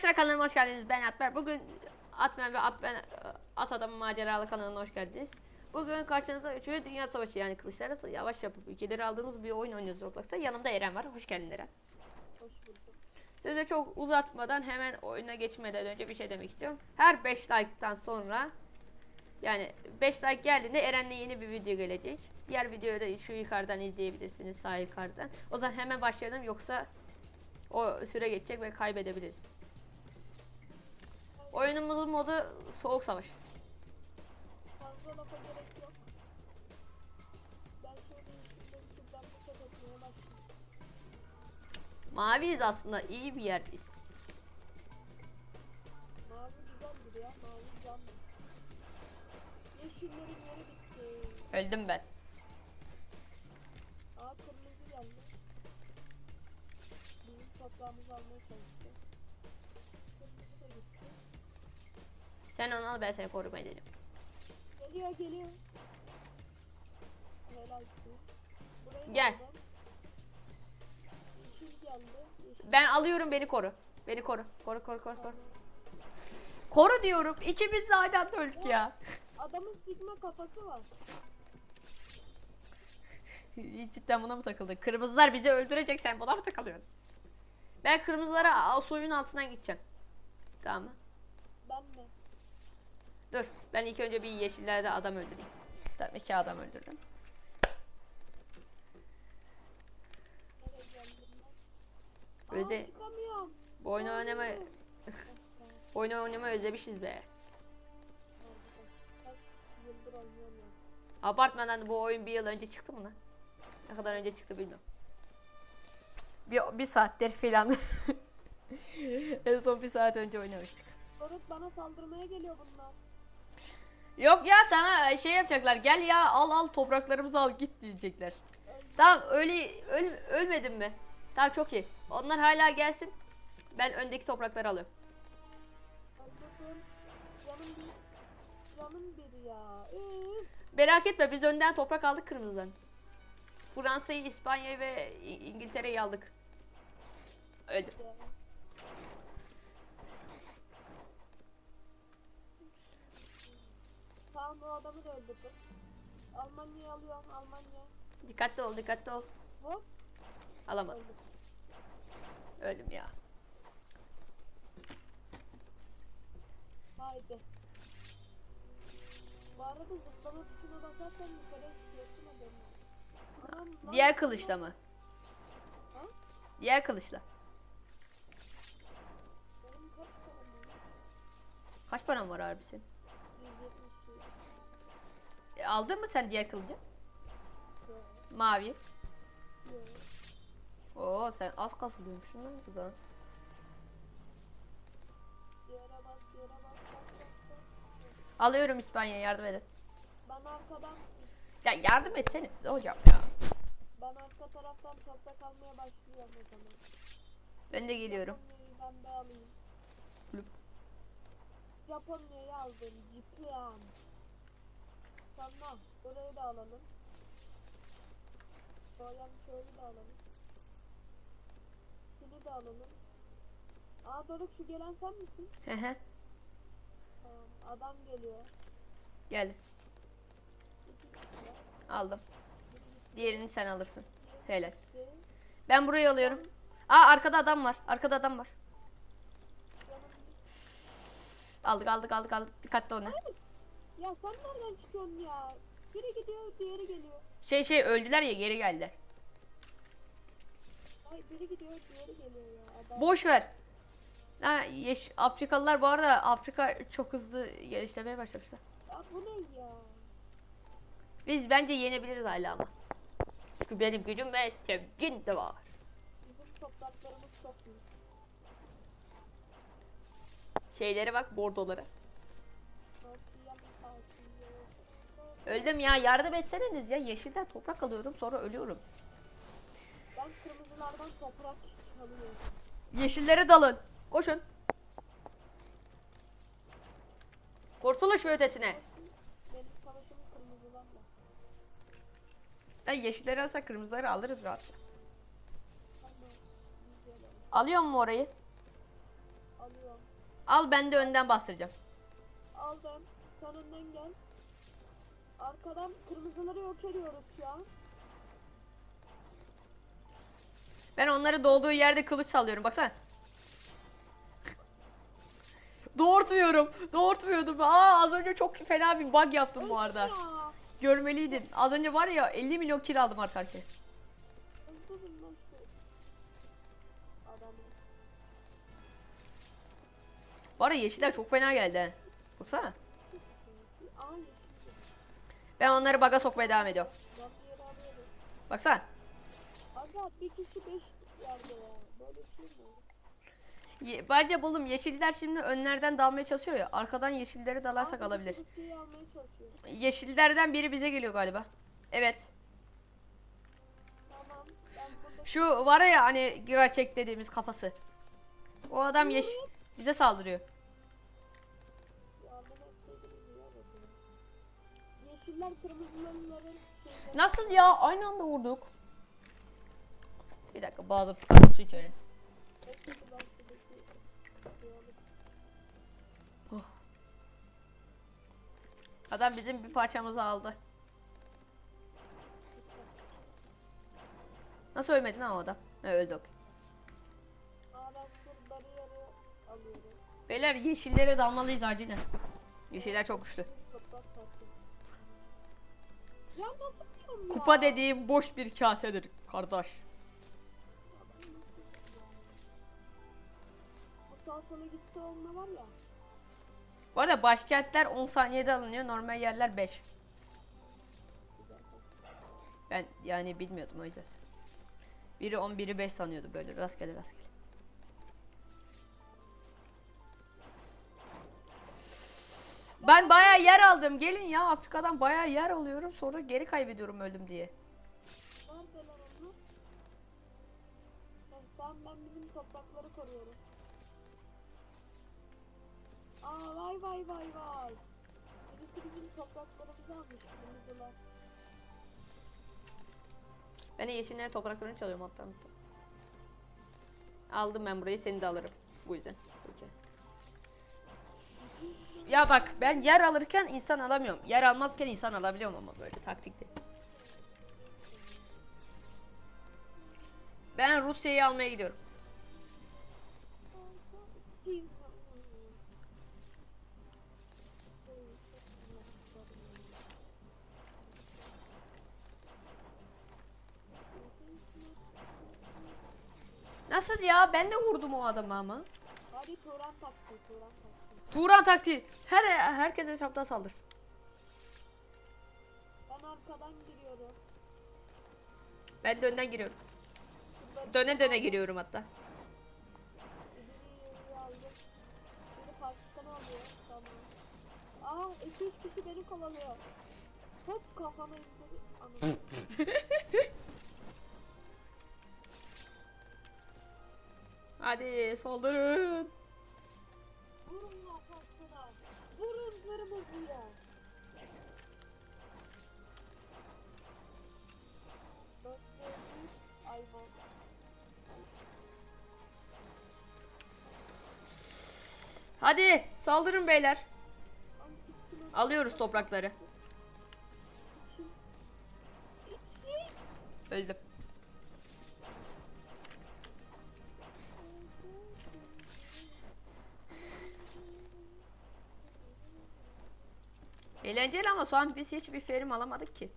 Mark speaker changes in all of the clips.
Speaker 1: Arkadaşlar kanalıma hoş geldiniz. Ben Atber. Bugün Atmen ve Atmen At Adamı Maceralı kanalına hoş geldiniz. Bugün karşınızda 3. Dünya Savaşı yani kılıçlar arası yavaş yapıp ülkeleri aldığımız bir oyun oynuyoruz Roblox'ta. Yanımda Eren var. Hoş geldin Eren.
Speaker 2: Hoş bulduk.
Speaker 1: Size çok uzatmadan hemen oyuna geçmeden önce bir şey demek istiyorum. Her 5 like'tan sonra yani 5 like geldiğinde Eren'le yeni bir video gelecek. Diğer videoyu da şu yukarıdan izleyebilirsiniz sağ yukarıdan. O zaman hemen başlayalım yoksa o süre geçecek ve kaybedebiliriz. Oyunumuzun modu soğuk savaş.
Speaker 2: Fazla lafa gerek yok. Ben şöyle yeşilleri şuradan bir set etmeye başlayayım.
Speaker 1: Maviyiz aslında iyi bir yerdeyiz.
Speaker 2: Mavi güzeldir ya. Mavi canlı. Yeşillerin yeri bitti.
Speaker 1: Öldüm ben.
Speaker 2: Aa kırmızı geldi. Bizim toprağımızı almaya çalıştı. Kırmızı da gitti.
Speaker 1: Sen onu al ben seni korumaya dedim.
Speaker 2: Geliyor geliyor. Helal olsun. Burayı da
Speaker 1: Gel.
Speaker 2: aldım. Yeşil geldi. Yeşil
Speaker 1: Ben alıyorum beni koru. Beni koru. Koru koru koru koru. Koru diyorum. İkimiz zaten öldük ya.
Speaker 2: Adamın sigma kafası var.
Speaker 1: Cidden buna mı takıldın? Kırmızılar bizi öldürecek sen buna mı takılıyorsun? Ben kırmızılara al- suyun altından gideceğim. Tamam mı?
Speaker 2: Ben mi?
Speaker 1: Dur. Ben ilk önce bir yeşillerde adam öldüreyim. Tamam iki adam öldürdüm.
Speaker 2: Nereye geldim ben?
Speaker 1: Öyle
Speaker 2: Aa,
Speaker 1: de-
Speaker 2: çıkamıyorum.
Speaker 1: Bu oyunu oynama oyunu oynama özlemişiz be. Abartmadan bu oyun bir yıl önce çıktı mı lan? Ne kadar önce çıktı bilmiyorum. Bir, bir saattir filan. en son bir saat önce oynamıştık.
Speaker 2: Doruk bana saldırmaya geliyor bunlar.
Speaker 1: Yok ya sana şey yapacaklar. Gel ya al al topraklarımızı al git diyecekler. Tamam öyle öl, ölmedin mi? Tamam çok iyi. Onlar hala gelsin. Ben öndeki toprakları alıyorum. Merak etme biz önden toprak aldık kırmızıdan. Fransa'yı, İspanya'yı ve İngiltere'yi aldık. Öldüm.
Speaker 2: Adamı da öldürdüm. Almanya'yı alıyorum Almanya.
Speaker 1: Dikkatli ol dikkatli ol.
Speaker 2: Hop
Speaker 1: Alamadım.
Speaker 2: öldüm.
Speaker 1: Öldüm ya.
Speaker 2: Haydi. Bu arada zıplama tuşuna basarsan yukarı. Anam, lan
Speaker 1: Diğer kılıçla mı?
Speaker 2: Ha?
Speaker 1: Diğer kılıçla.
Speaker 2: Kaç param var
Speaker 1: abi senin?
Speaker 2: 170 lira.
Speaker 1: E, aldın mı sen diğer kılıcı? Mavi. Oo sen az kasılıyormuşsun lan o zaman. Alıyorum İspanya yardım edin.
Speaker 2: Ben arkadan,
Speaker 1: Ya yardım etseniz hocam ya.
Speaker 2: ben arka taraftan toprak almaya başlıyorum o zaman.
Speaker 1: Ben de geliyorum.
Speaker 2: Japonya'yı ben de alayım.
Speaker 1: Lüp.
Speaker 2: Japonya'yı aldım, Japan. Sonra burayı da alalım. Soyan şöyle de alalım. Şunu da alalım. Aa Doruk şu gelen sen misin?
Speaker 1: Hı hı.
Speaker 2: Tamam, adam geliyor. Kişiler.
Speaker 1: Aldım. Diğerini sen alırsın. Helal. Ben burayı alıyorum. Aa arkada adam var. Arkada adam var. Aldık aldık aldık aldık. Dikkatli olun.
Speaker 2: Ya sen nereden çıkıyorsun ya? Biri gidiyor, diğeri geliyor.
Speaker 1: Şey şey öldüler ya geri geldiler.
Speaker 2: Ay biri gidiyor, diğeri geliyor ya. Adam.
Speaker 1: Boş ver. Ha, yeş Afrikalılar bu arada Afrika çok hızlı geliştirmeye başlamışlar.
Speaker 2: Ya bu ne ya?
Speaker 1: Biz bence yenebiliriz hala ama. Çünkü benim gücüm ve sevgin de var.
Speaker 2: Bizim topraklarımız çok iyi.
Speaker 1: Şeylere bak bordolara. Öldüm ya yardım etseniz ya. Yeşilden toprak alıyorum sonra ölüyorum.
Speaker 2: Ben kırmızılardan toprak çalıyorum.
Speaker 1: Yeşillere dalın. Koşun. Kurtuluş ve ötesine.
Speaker 2: Benim savaşım kırmızılarla.
Speaker 1: Ya yeşilleri alsak kırmızıları alırız rahatça. Alıyor mu orayı?
Speaker 2: Alıyorum.
Speaker 1: Al ben de önden bastıracağım.
Speaker 2: Aldım. Sen önden gel. Arkadan kırmızıları yok ediyoruz şu an.
Speaker 1: Ben onları doğduğu yerde kılıç sallıyorum. Baksana. Doğurtmuyorum. Doğurtmuyordum. Aa az önce çok fena bir bug yaptım bu arada.
Speaker 2: Ya.
Speaker 1: Görmeliydin. Az önce var ya 50 milyon kill aldım arka arkaya. Bu arada yeşiller çok fena geldi. Baksana. Ben onları baga sokmaya devam ediyorum. Baksana.
Speaker 2: Aga bir kişi beş yerde ya. Böyle bir şey mi?
Speaker 1: Ye- Bence buldum. Yeşiller şimdi önlerden dalmaya çalışıyor ya. Arkadan yeşilleri dalarsak alabilir.
Speaker 2: kutuyu almaya.
Speaker 1: Yeşillerden biri bize geliyor galiba. Evet.
Speaker 2: Tamam. Ben burada
Speaker 1: Şu var ya hani gerçek dediğimiz kafası. O adam yeş bize saldırıyor.
Speaker 2: Yeşiller kırmızıların.
Speaker 1: Nasıl ya? Aynı anda vurduk. Bir dakika boğazım tıkandı su içelim.
Speaker 2: Alıp
Speaker 1: Adam bizim bir parçamızı aldı. Nasıl ölmedi lan o adam? Ha, öldü okey.
Speaker 2: Aa ben sur bariyeri alıyorum.
Speaker 1: Beyler yeşillere dalmalıyız acilen. Yeşiller çok güçlü.
Speaker 2: Toprak taşı. Ya nasıl biliyorum ya?
Speaker 1: Kupa dediğim boş bir kasedir kardeş.
Speaker 2: Gitse onunla var ya.
Speaker 1: Bu arada başkentler 10 saniyede alınıyor. Normal yerler 5.
Speaker 2: Güzel.
Speaker 1: Ben yani bilmiyordum o yüzden. Biri 10 biri 5 sanıyordu böyle rastgele rastgele. Ben bayağı yer aldım. Gelin ya Afrika'dan bayağı yer alıyorum. Sonra geri kaybediyorum öldüm diye.
Speaker 2: Tamam ben bizim toprakları koruyorum. Aa vay vay vay vay. Birisi bizim topraklarımızı almış kırmızılar.
Speaker 1: Ben de yeşillerin topraklarını çalıyorum hatta. Aldım ben burayı seni de alırım. Bu yüzden. Okey. Ya bak ben yer alırken insan alamıyorum. Yer almazken insan alabiliyorum ama böyle taktikte. Ben Rusya'yı almaya gidiyorum. Nasıl ya? Ben de vurdum o adamı ama.
Speaker 2: Hadi Turan taktı, Turan taktı.
Speaker 1: Turan taktiği. Her herkes etraftan saldırsın.
Speaker 2: Ben arkadan giriyorum.
Speaker 1: Ben de önden giriyorum. Döne döne giriyorum hatta.
Speaker 2: Aa iki üç kişi beni kovalıyor. Hop kafama indir.
Speaker 1: Hadi saldırın.
Speaker 2: Vurun kafasına. Vurun kırmızıya.
Speaker 1: Hadi saldırın beyler. Alıyoruz toprakları. Öldüm. Eğlenceli ama şu an biz hiçbir ferim alamadık ki.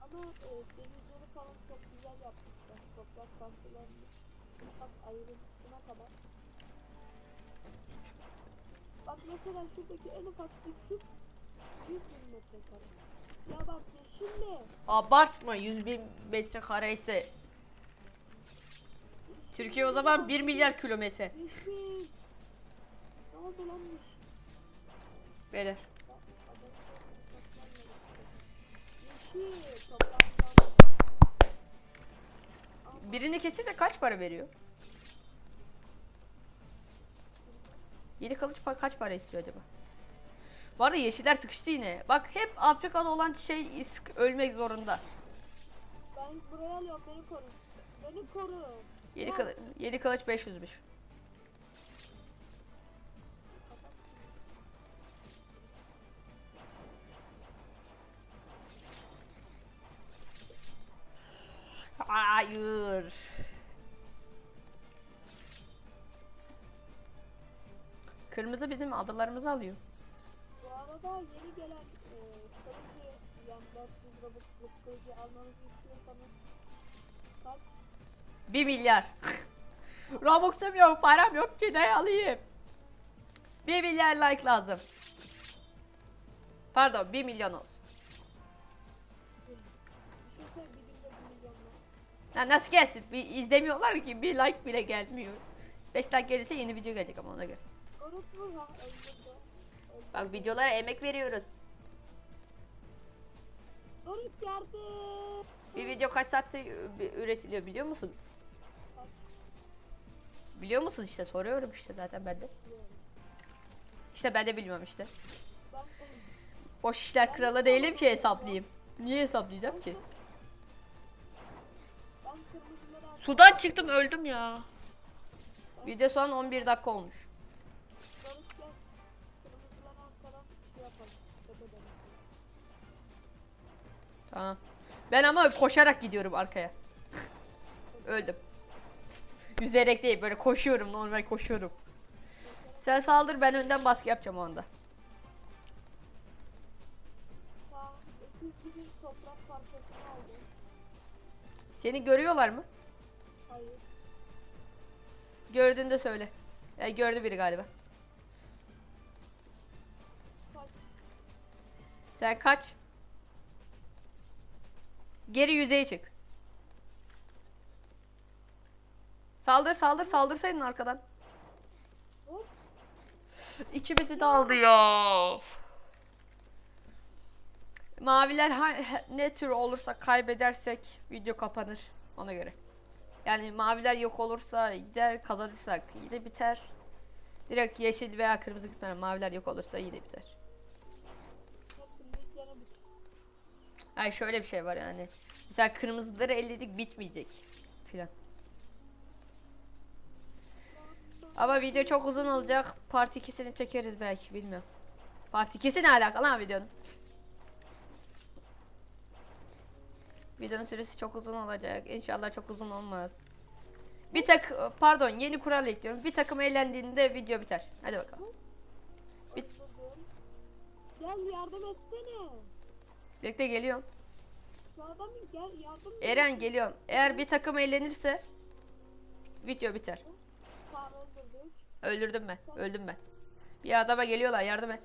Speaker 2: Ama e, denizleri falan çok güzel yapmışlar. Toprak bahçelerini. Bak ayrıntısına kadar. Bak mesela şuradaki en ufak küp 100 bin metrekare. Ya bak şimdi
Speaker 1: Abartma 100 bin metrekare ise. Türkiye o zaman 1 milyar kilometre.
Speaker 2: Ne oldu lan?
Speaker 1: Beyler.
Speaker 2: Bak, adam
Speaker 1: Birini kesince kaç para veriyor? 7 kılıç pa- kaç para istiyor acaba? Bu arada yeşiller sıkıştı yine. Bak hep Afrika'da olan şey sık- ölmek zorunda.
Speaker 2: Ben buraya alıyorum beni koru. Beni koru.
Speaker 1: 7 kılıç, 7 kılıç 500'müş. Hayır. Kırmızı bizim adalarımızı alıyor.
Speaker 2: Bu arada yeni gelen e, 400 Robux'luk kırıcı almanızı istiyorsanız kaç?
Speaker 1: 1 milyar. Robux'um yok, param yok ki ne alayım? 1 milyar like lazım. Pardon 1 milyon olsun. Ya nasıl gelsin? Bir izlemiyorlar ki bir like bile gelmiyor. 5 like gelirse yeni video gelecek ama ona göre. Bak videolara emek veriyoruz.
Speaker 2: Doruk geldi.
Speaker 1: Bir video kaç saatte ü- üretiliyor biliyor musun? Biliyor musun işte soruyorum işte zaten ben de. İşte ben de bilmiyorum işte. Boş işler kralı değilim ki hesaplayayım. Niye hesaplayacağım ki? Sudan çıktım öldüm ya. Video son 11 dakika olmuş. Tamam. Ben ama koşarak gidiyorum arkaya. Öldüm. Yüzerek değil böyle koşuyorum normal koşuyorum. Sen saldır ben önden baskı yapacağım o anda.
Speaker 2: Tamam. 200 bin toprak parçasını aldım.
Speaker 1: Seni görüyorlar mı? Gördüğünde söyle. Ya gördü biri galiba. Sen kaç. Geri yüzeye çık. Saldır saldır saldırsaydın arkadan.
Speaker 2: Hop.
Speaker 1: İkimizi de aldı ya. Maviler ne tür olursa kaybedersek video kapanır ona göre. Yani maviler yok olursa gider kazanırsak yine biter. Direkt yeşil veya kırmızı gitmeden maviler yok olursa yine biter. Ay şöyle bir şey var yani. Mesela kırmızıları elledik bitmeyecek filan. Ama video çok uzun olacak. Part 2'sini çekeriz belki bilmiyorum. Part 2'si ne alakalı lan videonun? Videonun süresi çok uzun olacak. İnşallah çok uzun olmaz. Bir tak pardon yeni kural ekliyorum. Bir takım eğlendiğinde video biter. Hadi bakalım. Bit-.
Speaker 2: Gel yardım etsene.
Speaker 1: Bekle geliyorum.
Speaker 2: Adam gel yardım.
Speaker 1: Eren geliyorum. Eğer bir takım eğlenirse video biter. Öldürdüm ben. Öldüm ben. Bir adama geliyorlar yardım et.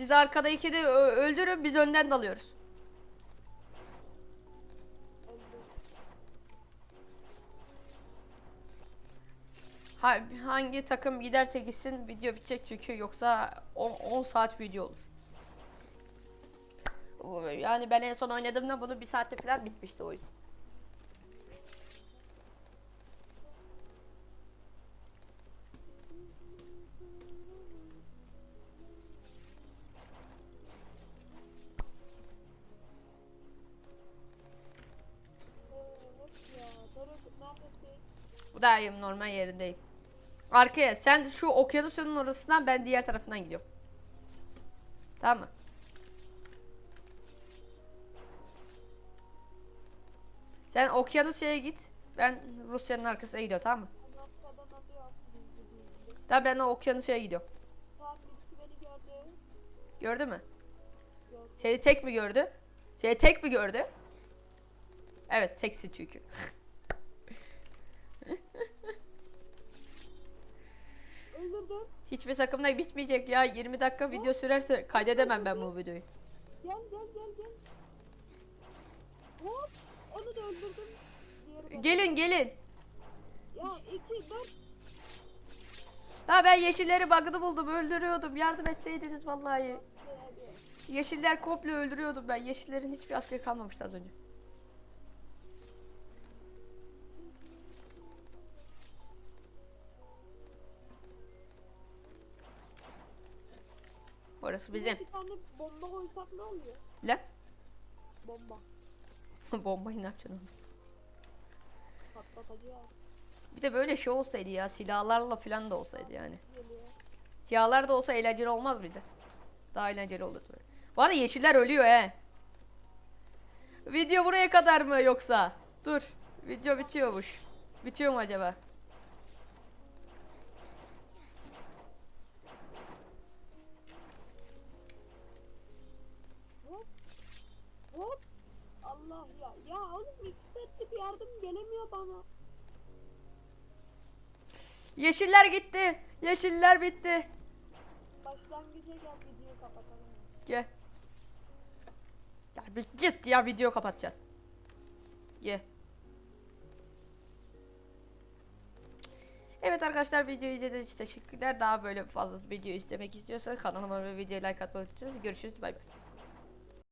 Speaker 1: Siz arkada ikini ö- öldürün biz önden dalıyoruz. Ha, hangi takım giderse gitsin video bitecek çünkü yoksa 10, 10 saat video olur. Yani ben en son oynadığımda bunu bir saatte falan bitmişti oyun. Bu da iyiyim normal yerindeyim. Arkaya sen şu okyanusun orasından ben diğer tarafından gidiyorum. Tamam mı? Sen Okyanusya'ya git. Ben Rusya'nın arkasına gidiyorum tamam mı? Tamam ben o Okyanusya'ya gidiyorum.
Speaker 2: Gördü.
Speaker 1: Mü? Seni tek mi gördü? Seni tek mi gördü? Evet teksin çünkü.
Speaker 2: Öldürdüm.
Speaker 1: Hiçbir takımda bitmeyecek ya. 20 dakika video sürerse kaydedemem ben bu videoyu.
Speaker 2: Gel gel gel gel. Hop. Onu da öldürdüm. Diğeri.
Speaker 1: Gelin gelin.
Speaker 2: Ya iki dört.
Speaker 1: Ha ben yeşilleri bug'ını buldum öldürüyordum. Yardım etseydiniz vallahi. Yeşiller komple öldürüyordum ben. Yeşillerin hiçbir askeri kalmamıştı az önce. Orası bizim.
Speaker 2: Bir tane bomba koysak ne oluyor?
Speaker 1: Lan.
Speaker 2: Bomba.
Speaker 1: Bombayı ne yapacaksın oğlum?
Speaker 2: Patlatacağız.
Speaker 1: Bir de böyle şey olsaydı ya silahlarla falan da olsaydı yani.
Speaker 2: Geliyor.
Speaker 1: Siyahlar da olsa eğlenceli olmaz mıydı? Daha eğlenceli olurdu böyle. Bu arada yeşiller ölüyor he. Video buraya kadar mı yoksa? Dur. Video bitiyormuş. Bitiyor mu acaba?
Speaker 2: Yardım gelemiyor bana.
Speaker 1: Yeşiller gitti. Yeşiller bitti.
Speaker 2: Başlangıca gel videoyu kapatalım.
Speaker 1: Gel. Ya bir git ya video kapatacağız. Gel. Evet arkadaşlar videoyu izlediğiniz için teşekkürler. Daha böyle fazla video izlemek istiyorsanız kanalıma ve videoya like atmayı unutmayın. Görüşürüz. Bay bay.